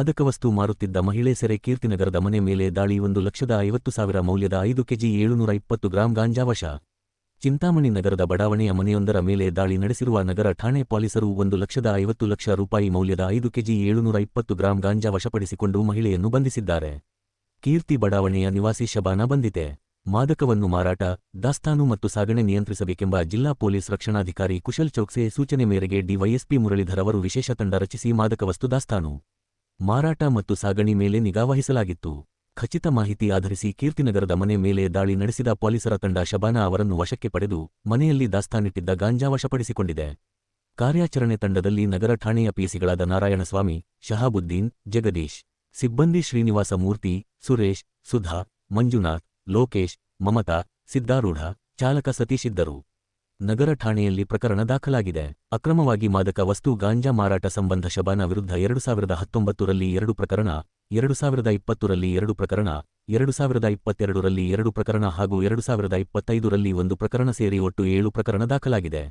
ಮಾದಕ ವಸ್ತು ಮಾರುತ್ತಿದ್ದ ಮಹಿಳೆ ಸೆರೆ ಕೀರ್ತಿನಗರದ ಮನೆ ಮೇಲೆ ದಾಳಿ ಒಂದು ಲಕ್ಷದ ಐವತ್ತು ಸಾವಿರ ಮೌಲ್ಯದ ಐದು ಕೆಜಿ ಏಳುನೂರ ಇಪ್ಪತ್ತು ಗ್ರಾಂ ಗಾಂಜಾ ವಶ. ಚಿಂತಾಮಣಿ ನಗರದ ಬಡಾವಣೆಯ ಮನೆಯೊಂದರ ಮೇಲೆ ದಾಳಿ ನಡೆಸಿರುವ ನಗರ ಠಾಣೆ ಪೊಲೀಸರು ಒಂದು ಲಕ್ಷದ ಐವತ್ತು ಲಕ್ಷ ರೂಪಾಯಿ ಮೌಲ್ಯದ ಐದು ಕೆಜಿ ಏಳುನೂರ ಇಪ್ಪತ್ತು ಗ್ರಾಂ ಗಾಂಜಾ ವಶಪಡಿಸಿಕೊಂಡು ಮಹಿಳೆಯನ್ನು ಬಂಧಿಸಿದ್ದಾರೆ. ಕೀರ್ತಿ ಬಡಾವಣೆಯ ನಿವಾಸಿ ಶಬಾನ ಬಂಧಿತೆ. ಮಾದಕವನ್ನು ಮಾರಾಟ, ದಾಸ್ತಾನು ಮತ್ತು ಸಾಗಣೆ ನಿಯಂತ್ರಿಸಬೇಕೆಂಬ ಜಿಲ್ಲಾ ಪೊಲೀಸ್ ರಕ್ಷಣಾಧಿಕಾರಿ ಕುಶಲ್ ಚೌಕ್ಸೆ ಸೂಚನೆ ಮೇರೆಗೆ ಡಿವೈಎಸ್ಪಿ ಮುರಳೀಧರ್ ಅವರು ವಿಶೇಷ ತಂಡ ರಚಿಸಿ ಮಾದಕ ವಸ್ತು ದಾಸ್ತಾನು. ಮಾರಾಟ ಮತ್ತು ಸಾಗಣಿ ಮೇಲೆ ನಿಗಾವಹಿಸಲಾಗಿತ್ತು ಖಚಿತ ಮಾಹಿತಿ ಆಧರಿಸಿ ಕೀರ್ತಿನಗರದ ಮನೆ ಮೇಲೆ ದಾಳಿ ನಡೆಸಿದ ಪೊಲೀಸರ ತಂಡ ಶಬಾನಾ ಅವರನ್ನು ವಶಕ್ಕೆ ಪಡೆದು ಮನೆಯಲ್ಲಿ ದಾಸ್ತಾನಿಟ್ಟಿದ್ದ ಗಾಂಜಾ ವಶಪಡಿಸಿಕೊಂಡಿದೆ. ಕಾರ್ಯಾಚರಣೆ ತಂಡದಲ್ಲಿ ನಗರ ಠಾಣೆಯ ಪಿಸಿಗಳಾದ ನಾರಾಯಣಸ್ವಾಮಿ, ಶಹಾಬುದ್ದೀನ್, ಜಗದೀಶ್, ಸಿಬ್ಬಂದಿ ಶ್ರೀನಿವಾಸ ಮೂರ್ತಿ, ಸುರೇಶ್, ಸುಧಾ, ಮಂಜುನಾಥ್, ಲೋಕೇಶ್, ಮಮತಾ, ಸಿದ್ದಾರೂಢ, ಚಾಲಕ ಸತೀಶ್ ಇದ್ದರು. ನಗರ ಠಾಣೆಯಲ್ಲಿ ಪ್ರಕರಣ ದಾಖಲಾಗಿದೆ. ಅಕ್ರಮವಾಗಿ ಮಾದಕ ವಸ್ತು ಗಾಂಜಾ ಮಾರಾಟ ಸಂಬಂಧ ಶಬಾನ ವಿರುದ್ಧ ಎರಡು ಸಾವಿರದ ಹತ್ತೊಂಬತ್ತರಲ್ಲಿ ಎರಡು ಪ್ರಕರಣ, ಎರಡು ಸಾವಿರದ ಇಪ್ಪತ್ತರಲ್ಲಿ ಎರಡು ಪ್ರಕರಣ, ಎರಡು ಸಾವಿರದ ಇಪ್ಪತ್ತೆರಡರಲ್ಲಿ ಎರಡು ಪ್ರಕರಣ ಹಾಗೂ ಎರಡು ಸಾವಿರದ ಇಪ್ಪತ್ತೈದರಲ್ಲಿ ಒಂದು ಪ್ರಕರಣ ಸೇರಿ ಒಟ್ಟು ಏಳು ಪ್ರಕರಣ ದಾಖಲಾಗಿದೆ.